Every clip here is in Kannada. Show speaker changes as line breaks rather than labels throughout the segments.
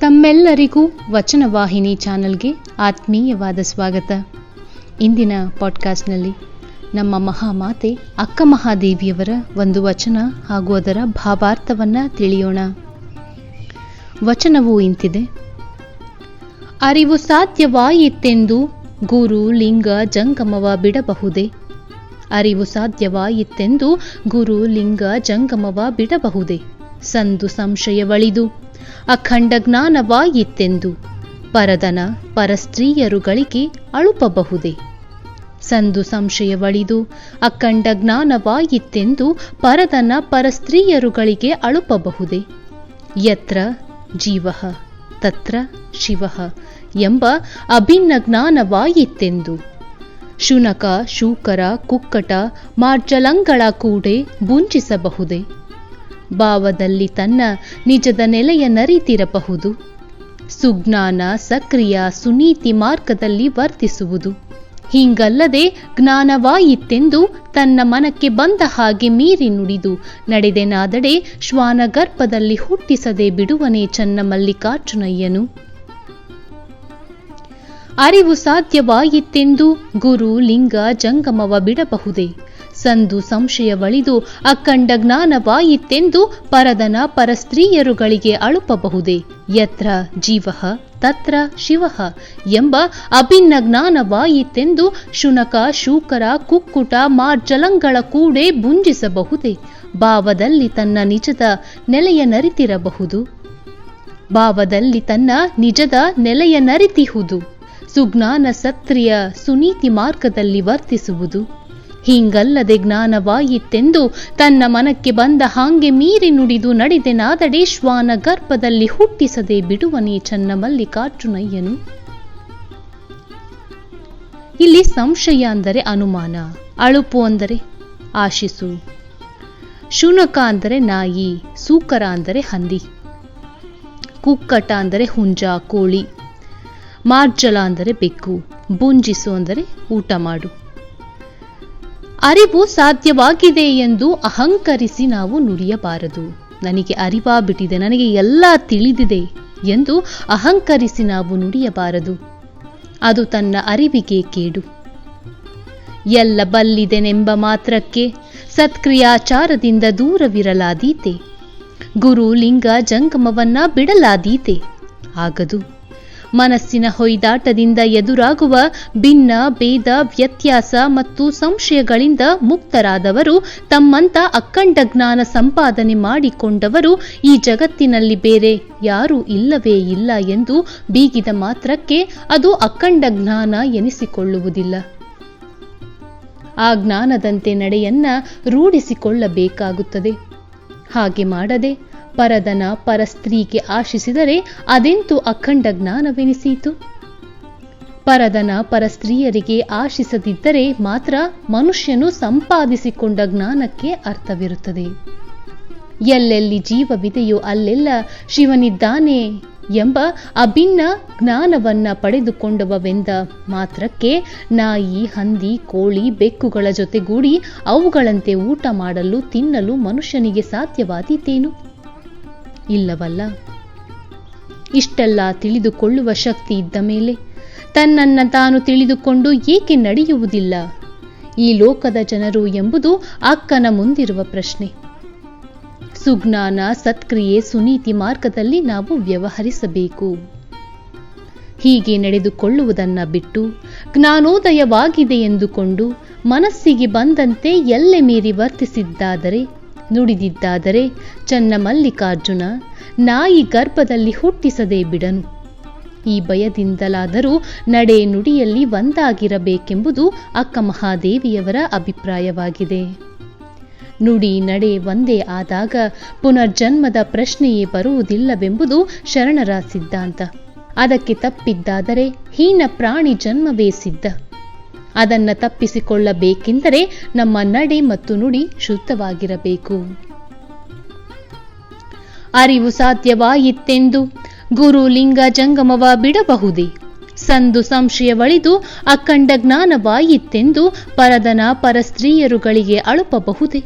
ತಮ್ಮೆಲ್ಲರಿಗೂ ವಚನವಾಹಿನಿ ಚಾನಲ್ಗೆ ಆತ್ಮೀಯವಾದ ಸ್ವಾಗತ. ಇಂದಿನ ಪಾಡ್ಕಾಸ್ಟ್ನಲ್ಲಿ ನಮ್ಮ ಮಹಾಮಾತೆ ಅಕ್ಕ ಮಹಾದೇವಿಯವರ ಒಂದು ವಚನ ಹಾಗೂ ಅದರ ಭಾವಾರ್ಥವನ್ನು ತಿಳಿಯೋಣ. ವಚನವು ಇಂತಿದೆ. ಅರಿವು ಸಾಧ್ಯವಾಯಿತೆಂದು ಗುರು ಲಿಂಗ ಜಂಗಮವ ಬಿಡಬಹುದೇ? ಅರಿವು ಸಾಧ್ಯವಾಯಿತೆಂದು ಗುರು ಲಿಂಗ ಜಂಗಮವ ಬಿಡಬಹುದೇ? ಸಂದು ಸಂಶಯವಳಿದು ಅಖಂಡ ಜ್ಞಾನವಾಯಿತೆಂದು ಪರದನ ಪರಸ್ತ್ರೀಯರುಗಳಿಗೆ ಅಳುಪಬಹುದೇ. ಸಂದು ಸಂಶಯವಳಿದು ಅಖಂಡ ಜ್ಞಾನವಾಯಿತೆಂದು ಪರದನ ಪರಸ್ತ್ರೀಯರುಗಳಿಗೆ ಅಳುಪಬಹುದೇ. ಯತ್ರ ಜೀವ ತತ್ರ ಶಿವ ಎಂಬ ಅಭಿನ್ನ ಜ್ಞಾನವಾಯಿತೆಂದು ಶುನಕ ಶೂಕರ ಕುಕ್ಕಟ ಮಾರ್ಜಲಂಗಳ ಕೂಡೆ ಬುಂಜಿಸಬಹುದೇ ಭಾವದಲ್ಲಿ ತನ್ನ ನಿಜದ ನೆಲೆಯ ನರಿತಿರಬಹುದು. ಸುಜ್ಞಾನ ಸಕ್ರಿಯ ಸುನೀತಿ ಮಾರ್ಗದಲ್ಲಿ ವರ್ತಿಸುವುದು. ಹಿಂಗಲ್ಲದೆ ಜ್ಞಾನವಾಯಿತೆಂದು ತನ್ನ ಮನಕ್ಕೆ ಬಂದ ಹಾಗೆ ಮೀರಿ ನುಡಿದು ನಡೆದೆನಾದಡೆ ಶ್ವಾನಗರ್ಭದಲ್ಲಿ ಹುಟ್ಟಿಸದೆ ಬಿಡುವನೇ ಚನ್ನ ಮಲ್ಲಿಕಾರ್ಜುನಯ್ಯನು ಅರಿವು ಸಾಧ್ಯವಾಯಿತೆಂದು ಗುರು ಲಿಂಗ ಜಂಗಮವ ಬಿಡಬಹುದೇ? ಸಂದು ಸಂಶಯವಳಿದು ಅಖಂಡ ಜ್ಞಾನವಾಯಿತೆಂದು ಪರದನ ಪರಸ್ತ್ರೀಯರುಗಳಿಗೆ ಅಳುಪಬಹುದೇ? ಯತ್ರ ಜೀವ ತತ್ರ ಶಿವ ಎಂಬ ಅಭಿನ್ನ ಜ್ಞಾನವಾಯಿತೆಂದು ಶುನಕ, ಶೂಕರ, ಕುಕ್ಕುಟ, ಮಾರ್ಜಲಂಗಳ ಕೂಡೆ ಭುಂಜಿಸಬಹುದೇ? ಭಾವದಲ್ಲಿ ತನ್ನ ನಿಜದ ನೆಲೆಯ ನರಿತಿರಬಹುದು. ಭಾವದಲ್ಲಿ ತನ್ನ ನಿಜದ ನೆಲೆಯ ನರಿತಿಹುದು. ಸುಜ್ಞಾನ ಸತ್ರಿಯ ಸುನೀತಿ ಮಾರ್ಗದಲ್ಲಿ ವರ್ತಿಸುವುದು. ಹೀಗಲ್ಲದೆ ಜ್ಞಾನವಾಯಿತೆಂದು ತನ್ನ ಮನಕ್ಕೆ ಬಂದ ಹಾಂಗೆ ಮೀರಿ ನುಡಿದು ನಡೆದೆನಾದಡೆ ಶ್ವಾನ ಗರ್ಭದಲ್ಲಿ ಹುಟ್ಟಿಸದೆ ಬಿಡುವನೇ ಚನ್ನ ಮಲ್ಲಿಕಾರ್ಜುನಯ್ಯನು ಇಲ್ಲಿ ಸಂಶಯ ಅಂದರೆ ಅನುಮಾನ. ಅಳುಪು ಅಂದರೆ ಆಶಿಸು. ಶುನಕ ಅಂದರೆ ನಾಯಿ. ಸೂಕರ ಅಂದರೆ ಹಂದಿ. ಕುಕ್ಕಟ ಅಂದರೆ ಹುಂಜ, ಕೋಳಿ. ಮಾರ್ಜಲ ಅಂದರೆ ಬೆಕ್ಕು. ಬುಂಜಿಸು ಅಂದರೆ ಊಟ ಮಾಡು. ಅರಿವು ಸಾಧ್ಯವಾಗಿದೆ ಎಂದು ಅಹಂಕರಿಸಿ ನಾವು ನುಡಿಯಬಾರದು ನನಗೆ ಅರಿವಾ ಬಿಟ್ಟಿದೆ, ನನಗೆ ಎಲ್ಲ ತಿಳಿದಿದೆ ಎಂದು ಅಹಂಕರಿಸಿ ನಾವು ನುಡಿಯಬಾರದು ಅದು ತನ್ನ ಅರಿವಿಗೆ ಕೇಡು. ಎಲ್ಲ ಬಲ್ಲಿದೆನೆಂಬ ಮಾತ್ರಕ್ಕೆ ಸತ್ಕ್ರಿಯಾಚಾರದಿಂದ ದೂರವಿರಲಾದೀತೆ. ಗುರು ಲಿಂಗ ಜಂಗಮವನ್ನ ಬಿಡಲಾದೀತೆ. ಆಗದು. ಮನಸ್ಸಿನ ಹೊಯ್ದಾಟದಿಂದ ಎದುರಾಗುವ ಭಿನ್ನ, ಭೇದ, ವ್ಯತ್ಯಾಸ ಮತ್ತು ಸಂಶಯಗಳಿಂದ ಮುಕ್ತರಾದವರು ತಮ್ಮಂತ ಅಖಂಡ ಜ್ಞಾನ ಸಂಪಾದನೆ ಮಾಡಿಕೊಂಡವರು ಈ ಜಗತ್ತಿನಲ್ಲಿ ಬೇರೆ ಯಾರೂ ಇಲ್ಲವೇ ಇಲ್ಲ ಎಂದು ಬೀಗಿದ ಮಾತ್ರಕ್ಕೆ ಅದು ಅಖಂಡ ಜ್ಞಾನ ಎನಿಸಿಕೊಳ್ಳುವುದಿಲ್ಲ. ಆ ಜ್ಞಾನದಂತೆ ನಡೆಯನ್ನ ರೂಢಿಸಿಕೊಳ್ಳಬೇಕಾಗುತ್ತದೆ. ಹಾಗೆ ಮಾಡದೆ ಪರದನ ಪರಸ್ತ್ರೀಗೆ ಆಶಿಸಿದರೆ ಅದೆಂತೂ ಅಖಂಡ ಜ್ಞಾನವೆನಿಸಿತು. ಪರದನ ಪರಸ್ತ್ರೀಯರಿಗೆ ಆಶಿಸದಿದ್ದರೆ ಮಾತ್ರ ಮನುಷ್ಯನು ಸಂಪಾದಿಸಿಕೊಂಡ ಜ್ಞಾನಕ್ಕೆ ಅರ್ಥವಿರುತ್ತದೆ. ಎಲ್ಲೆಲ್ಲಿ ಜೀವವಿದೆಯೋ ಅಲ್ಲೆಲ್ಲ ಶಿವನಿದ್ದಾನೆ ಎಂಬ ಅಭಿನ್ನ ಜ್ಞಾನವನ್ನ ಪಡೆದುಕೊಂಡವವೆಂದ ಮಾತ್ರಕ್ಕೆ ನಾಯಿ, ಹಂದಿ, ಕೋಳಿ, ಬೆಕ್ಕುಗಳ ಜೊತೆಗೂಡಿ ಅವುಗಳಂತೆ ಊಟ ಮಾಡಲು, ತಿನ್ನಲು ಮನುಷ್ಯನಿಗೆ ಸಾಧ್ಯವಾದೀತೇನು? ಇಲ್ಲವಲ್ಲ? ಇಷ್ಟೆಲ್ಲ ತಿಳಿದುಕೊಳ್ಳುವ ಶಕ್ತಿ ಇದ್ದ ಮೇಲೆ ತನ್ನನ್ನ ತಾನು ತಿಳಿದುಕೊಂಡು ಏಕೆ ನಡೆಯುವುದಿಲ್ಲ? ಈ ಲೋಕದ ಜನರು ಎಂಬುದು ಅಕ್ಕನ ಮುಂದಿರುವ ಪ್ರಶ್ನೆ. ಸುಜ್ಞಾನ ಸತ್ಕ್ರಿಯೆ ಸುನೀತಿ ಮಾರ್ಗದಲ್ಲಿ ನಾವು ವ್ಯವಹರಿಸಬೇಕು. ಹೀಗೆ ನಡೆದುಕೊಳ್ಳುವುದನ್ನ ಬಿಟ್ಟು ಜ್ಞಾನೋದಯವಾಗಿದೆ ಎಂದುಕೊಂಡು ಮನಸ್ಸಿಗೆ ಬಂದಂತೆ ಎಲ್ಲೆ ಮೀರಿ ವರ್ತಿಸಿದ್ದಾದರೆ ನುಡಿದಿದ್ದಾದರೆ ಚನ್ನ ಮಲ್ಲಿಕಾರ್ಜುನ, ನಾಯಿ ಗರ್ಭದಲ್ಲಿ ಹುಟ್ಟಿಸದೆ ಬಿಡನು. ಈ ಭಯದಿಂದಲಾದರೂ ನಡೆ ನುಡಿಯಲ್ಲಿ ಒಂದಾಗಿರಬೇಕೆಂಬುದು ಅಕ್ಕ ಮಹಾದೇವಿಯವರ ಅಭಿಪ್ರಾಯವಾಗಿದೆ. ನುಡಿ ನಡೆ ಒಂದೇ ಆದಾಗ ಪುನರ್ಜನ್ಮದ ಪ್ರಶ್ನೆಯೇ ಬರುವುದಿಲ್ಲವೆಂಬುದು ಶರಣರ ಸಿದ್ಧಾಂತ. ಅದಕ್ಕೆ ತಪ್ಪಿದ್ದಾದರೆ ಹೀನ ಪ್ರಾಣಿ ಜನ್ಮವೇ ಸಿದ್ಧ. ಅದನ್ನ ತಪ್ಪಿಸಿಕೊಳ್ಳಬೇಕೆಂದರೆ ನಮ್ಮ ನಡೆ ಮತ್ತು ನುಡಿ ಶುದ್ಧವಾಗಿರಬೇಕು. ಅರಿವು ಸಾಧ್ಯವಾಯಿತೆಂದು ಗುರು ಲಿಂಗ ಜಂಗಮವ ಬಿಡಬಹುದೇ? ಸಂದು ಸಂಶಯವಳಿದು ಅಖಂಡ ಜ್ಞಾನವಾಯಿತೆಂದು ಪರದನ ಪರಸ್ತ್ರೀಯರುಗಳಿಗೆ ಅಳುಪಬಹುದೇ?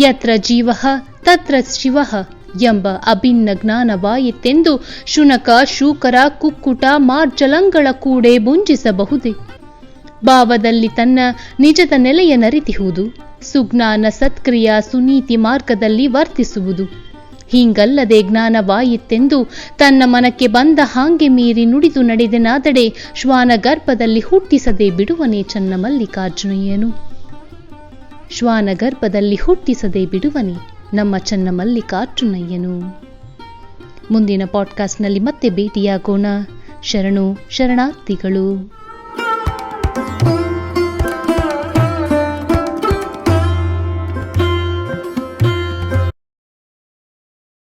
ಯತ್ರ ಜೀವ ತತ್ರ ಶಿವ ಎಂಬ ಅಭಿನ್ನ ಜ್ಞಾನವಾಯಿತೆಂದು ಶುನಕ ಶೂಕರ ಕುಕ್ಕುಟ ಮಾರ್ಜಲಂಗಳ ಕೂಡೆ ಮುಂಜಿಸಬಹುದೇ ಭಾವದಲ್ಲಿ ತನ್ನ ನಿಜದ ನೆಲೆಯ ನರಿತಿಹುದು. ಸುಜ್ಞಾನ ಸತ್ಕ್ರಿಯ ಸುನೀತಿ ಮಾರ್ಗದಲ್ಲಿ ವರ್ತಿಸುವುದು. ಹೀಗಲ್ಲದೆ ಜ್ಞಾನವಾಯಿತೆಂದು ತನ್ನ ಮನಕ್ಕೆ ಬಂದ ಹಾಂಗೆ ಮೀರಿ ನುಡಿದು ನಡೆದೆನಾದಡೆ ಶ್ವಾನ ಗರ್ಭದಲ್ಲಿ ಹುಟ್ಟಿಸದೆ ಬಿಡುವನೇ ಚನ್ನ ಮಲ್ಲಿಕಾರ್ಜುನಯ್ಯನು. ಶ್ವಾನ ಗರ್ಭದಲ್ಲಿ ಹುಟ್ಟಿಸದೆ ಬಿಡುವನೆ ನಮ್ಮ ಚನ್ನ ಮಲ್ಲಿಕಾರ್ಜುನಯ್ಯನು. ಮುಂದಿನ ಪಾಡ್ಕಾಸ್ಟ್ನಲ್ಲಿ ಮತ್ತೆ ಭೇಟಿಯಾಗೋಣ. ಶರಣು, ಶರಣಾರ್ಥಿಗಳು.